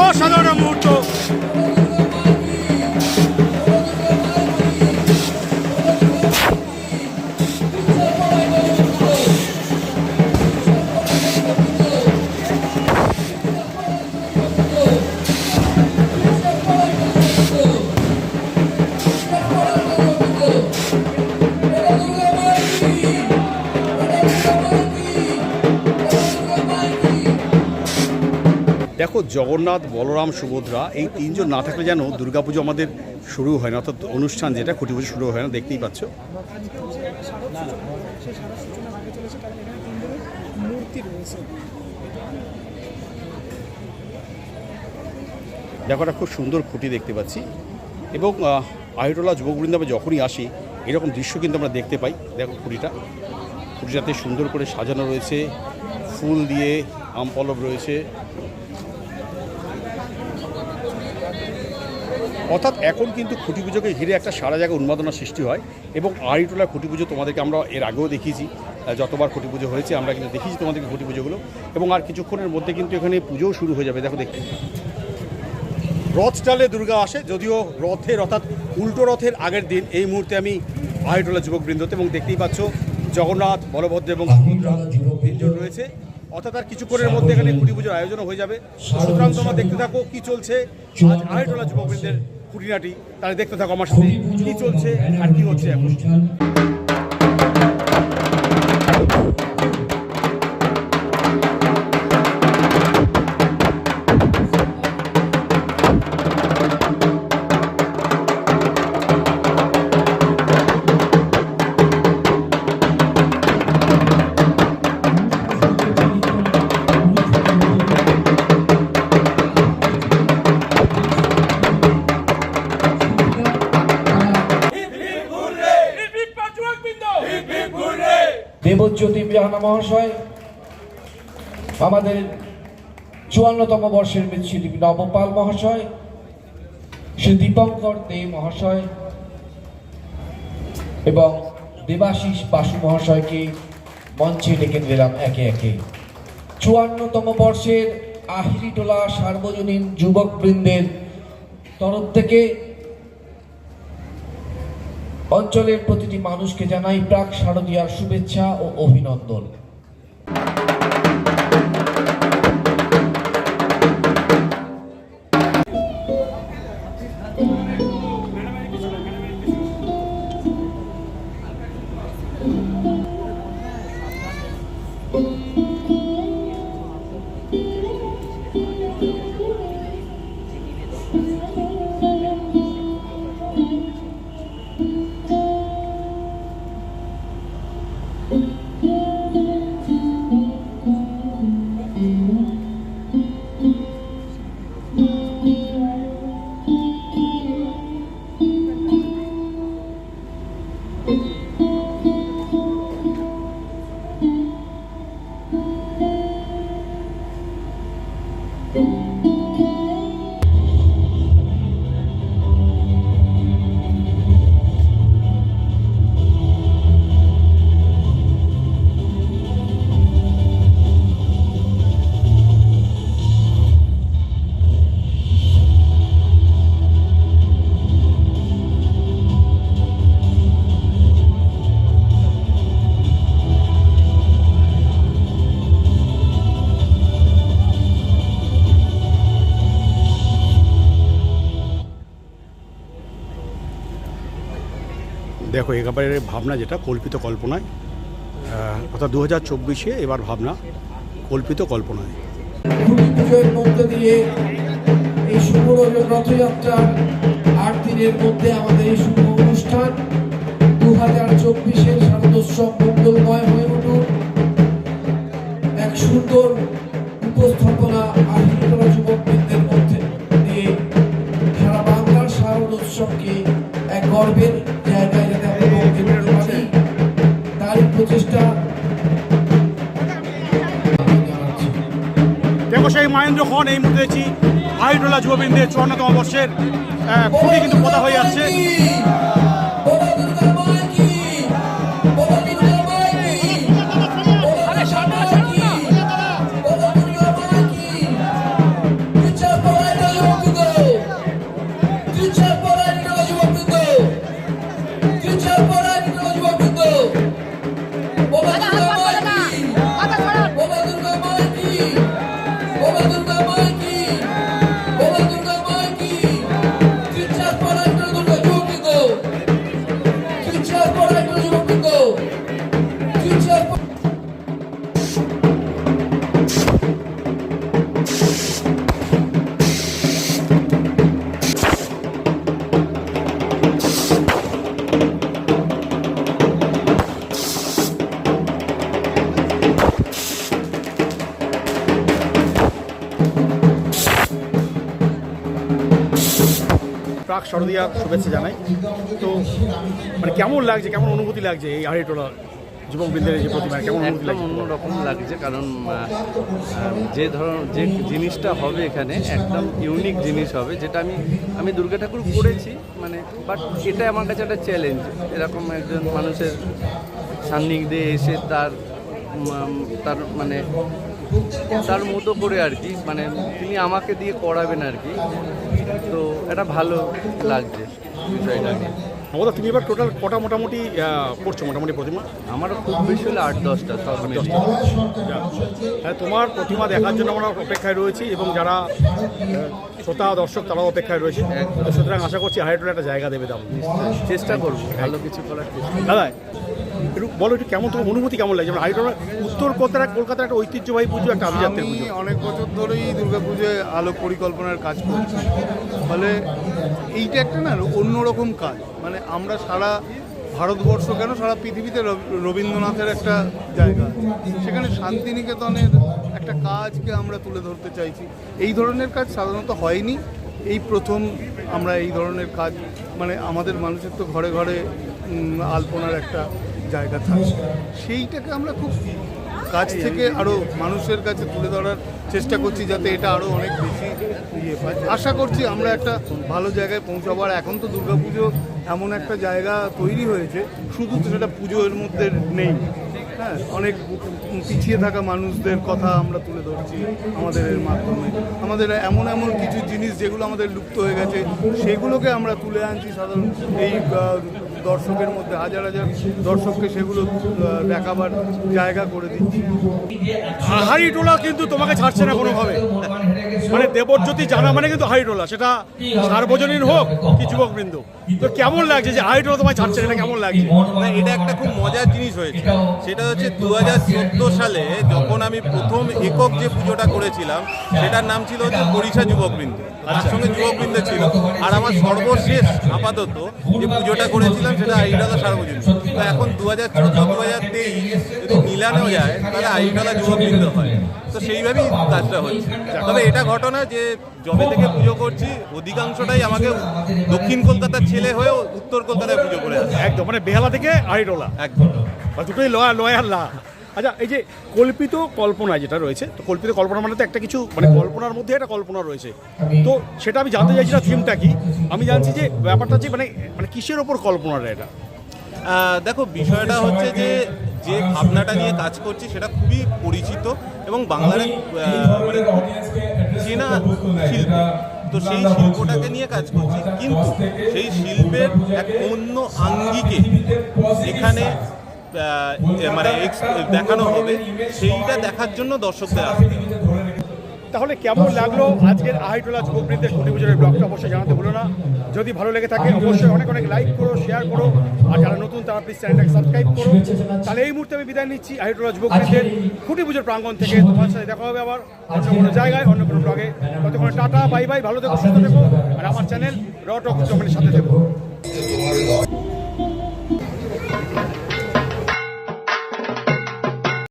অসাধারণ মুহূর্ত দেখো জগন্নাথ বলরাম সুভদ্রা এই তিনজন না থাকলে যেন দুর্গাপুজো আমাদের শুরু হয় না। অর্থাৎ অনুষ্ঠান যেটা খুঁটি পুজো শুরু হয় না দেখতেই পাচ্ছ। দেখো একটা খুব সুন্দর খুঁটি দেখতে পাচ্ছি। এবং আহ, আহিটোলা যুবক বৃন্দাবে যখনই আসি এরকম দৃশ্য কিন্তু আমরা দেখতে পাই। দেখো খুঁটিটা। খুঁটিটাতে সুন্দর করে সাজানো রয়েছে। ফুল দিয়ে আম পল্লব রয়েছে। অর্থাৎ এখন কিন্তু খুঁটি পুজোকে ঘিরে একটা সারা জায়গায় উন্মাদনা সৃষ্টি হয় এবং আড়িটোলার খুঁটি পুজো তোমাদেরকে আমরা এর আগেও দেখিয়েছি যতবার খুঁটি পুজো হয়েছে আমরা কিন্তু দেখিয়েছি তোমাদেরকে খুঁটি পুজোগুলো এবং আর কিছুক্ষণের মধ্যে কিন্তু এখানে পুজোও শুরু হয়ে যাবে, দেখো দেখতে রথ চালে দুর্গা আসে, যদিও রথের অর্থাৎ উল্টো রথের আগের দিন এই মুহূর্তে আমি আহিটোলা যুবক বৃন্দতে এবং দেখতেই পাচ্ছ জগন্নাথ, বলভদ্র এবং রয়েছে। অর্থাৎ আর কিছুক্ষণের মধ্যে এখানে কুড়ি পুজোর আয়োজন হয়ে যাবে। সুতরাং তোমরা দেখতে থাকো কি চলছে আজ আহিটোলা যুবক বৃন্দের খুঁটিনাটি তাহলে দেখতে থাকো আমার সাথে কি চলছে আর কি হচ্ছে এখন। দেবজ্যোতি বিহানা মহাশয়, আমাদের চুয়ান্নতম বর্ষের মৃৎশিল্পী নবপাল মহাশয়, শ্রী দীপঙ্কর দে মহাশয় এবং দেবাশিস বাসু মহাশয়কে মঞ্চে ডেকে দিলাম একে একে। চুয়ান্নতম বর্ষের আহিরিটোলা সার্বজনীন যুবকবৃন্দের তরফ থেকে অঞ্চলের প্রতিটি মানুষকে জানাই প্রাক শারদীয়ার শুভেচ্ছা ও অভিনন্দন। একেবারে ভাবনা যেটা, কল্পিত কল্পনায় অর্থাৎ দু হাজার চব্বিশে এবার ভাবনা, কল্পিত কল্পনায়। মধ্যে দিয়ে এই দিনের মধ্যে আমাদের এই অনুষ্ঠান। দু হাজার হয়ে এক সুন্দর উপস্থাপনা আহিতরা মধ্যে দিয়ে সারা বাংলার শারদোৎসবকে এক গর্বের সেই মহেন্দ্র খন এই মুহূর্তে দেখছি আইডোলা যুববৃন্দের চুয়ান্নতম বর্ষের খুবই কিন্তু কথা হয়ে যাচ্ছে প্রাক শারদীয়া শুভেচ্ছা জানাই। তো মানে কেমন লাগছে কেমন অনুভূতি লাগছে এই আড়াইটোলা যুবক বৃন্দের এই যে প্রতিমা কেমন অনুভূতি একদম অন্যরকম লাগছে কারণ যে ধরন যে জিনিসটা হবে এখানে একদম ইউনিক জিনিস হবে যেটা আমি আমি দুর্গা ঠাকুর করেছি মানে বাট এটা আমার কাছে একটা চ্যালেঞ্জ এরকম একজন মানুষের সান্নিধ্যে এসে তার তার মানে তার মতো করে আর কি মানে তিনি আমাকে দিয়ে করাবেন আর কি। তো এটা ভালো লাগছে বিষয়টাকে মমতা তুমি এবার টোটাল কটা মোটামুটি করছ? মোটামুটি প্রতিমা? আমার খুব বেশি হলে আট দশটা সব হ্যাঁ তোমার প্রতিমা দেখার জন্য আমরা অপেক্ষায় রয়েছি এবং যারা শ্রোতা দর্শক তারাও অপেক্ষায় রয়েছে। সুতরাং আশা করছি হাইড্রোল একটা জায়গা দেবে দাম। চেষ্টা করব ভালো কিছু করার চেষ্টা। দাদা একটু বলো একটু কেমন তোমার অনুভূতি কেমন লাগে যেমন হাইড্রোল উত্তর কলকাতা কলকাতার একটা ঐতিহ্যবাহী পুজো একটা আভিজাত্যের আমি পুজো। অনেক বছর ধরেই দুর্গা পুজোয় আলো পরিকল্পনার কাজ করছি। ফলে এইটা একটা না অন্যরকম কাজ। মানে আমরা সারা ভারতবর্ষ কেন সারা পৃথিবীতে রবীন্দ্রনাথের একটা জায়গা। সেখানে শান্তিনিকেতনের একটা কাজকে আমরা তুলে ধরতে চাইছি। এই ধরনের কাজ সাধারণত হয়নি। এই প্রথম আমরা এই ধরনের কাজ মানে আমাদের মানুষের তো ঘরে ঘরে আলপনার একটা জায়গা থাকে। সেইটাকে আমরা খুব কাছ থেকে আরও মানুষের কাছে তুলে ধরার চেষ্টা করছি যাতে এটা আরও অনেক বেশি ইয়ে পায়। আশা করছি আমরা একটা ভালো জায়গায় পৌঁছাবো আর এখন তো দুর্গাপুজো এমন একটা জায়গা তৈরি হয়েছে। শুধু তো সেটা পুজোর মধ্যে নেই। হ্যাঁ অনেক পিছিয়ে থাকা মানুষদের কথা আমরা তুলে ধরছি আমাদের এর মাধ্যমে। আমাদের এমন এমন কিছু জিনিস যেগুলো আমাদের লুপ্ত হয়ে গেছে, সেগুলোকে আমরা তুলে আনছি সাধারণ এই দর্শকের মধ্যে হাজার হাজার দর্শককে সেগুলো দেখাবার জায়গা করে দিচ্ছি। হাড়িটোলা কিন্তু তোমাকে ছাড়ছে না কোনোভাবে। মানে দেবজ্যোতি জানা মানে কিন্তু হাড়িটোলা সেটা সার্বজনীন হোক কি যুবকবৃন্দ। তো কেমন লাগছে যে হাড়িটোলা তোমায় ছাড়ছে না এটা কেমন লাগছে? না এটা একটা খুব মজার জিনিস হয়েছে। সেটা হচ্ছে দু হাজার চোদ্দ সালে যখন আমি প্রথম একক যে পুজোটা করেছিলাম সেটার নাম ছিল হচ্ছে বরিশা যুবকবৃন্দ। তার সঙ্গে যুবকবৃন্দ ছিল। আর আমার সর্বশেষ আপাতত যে পুজোটা করেছিলাম সেটা আইডালা সার্বজনীন তো এখন দু হাজার চোদ্দ দু হাজার তেইশ যদি মিলানো যায় তাহলে আইডালা যুবকবৃন্দ হয়। তো সেইভাবেই কাজটা হচ্ছে। তবে এটা ঘটনা যে জবে থেকে পুজো করছি অধিকাংশটাই আমাকে দক্ষিণ কলকাতার ছেলে হয়েও উত্তর কলকাতায় পুজো করে আসে একদম মানে বেহালা থেকে আইডোলা। একদম। বা দুটোই লয়া লয়ার লা আচ্ছা এই যে কল্পিত কল্পনা যেটা রয়েছে তো কল্পিত কল্পনা মানে তো একটা কিছু মানে কল্পনার মধ্যে একটা কল্পনা রয়েছে। তো সেটা আমি জানতে চাইছি না থিমটা কি? আমি জানছি যে ব্যাপারটা যে মানে মানে কিসের ওপর কল্পনাটা এটা? দেখো বিষয়টা হচ্ছে যে যে ভাবনাটা নিয়ে কাজ করছি সেটা খুবই পরিচিত এবং বাংলার মানে চেনা শিল্প। তো সেই শিল্পটাকে নিয়ে কাজ করছি। কিন্তু সেই শিল্পের এক অন্য আঙ্গিকে এখানে মানে দেখানো হবে, সেইটা দেখার জন্য দর্শকদের আসতে। তাহলে কেমন লাগল আজকের আহাইটোলা যুবকবৃন্দের কুটি পুজোর ব্লগটা? অবশ্যই জানাতে ভুলো না। যদি ভালো লেগে থাকে, অবশ্যই অনেক অনেক লাইক করো শেয়ার করো। আর যারা নতুন, তারা প্লিজ চ্যানেলটাকে সাবস্ক্রাইব করো। তাহলে এই মুহূর্তে আমি বিদায় নিচ্ছি আহাইটোলা যুবকবৃন্দের খুঁটি পুজোর প্রাঙ্গণ থেকে। তোমার সাথে দেখা হবে আবার অন্য কোনো জায়গায়, অন্য কোনো ব্লগে ততক্ষণ টাটা বাই বাই ভালো থেকো, সুস্থ থেকো। আর আমার চ্যানেল রটক সাথে থেকো।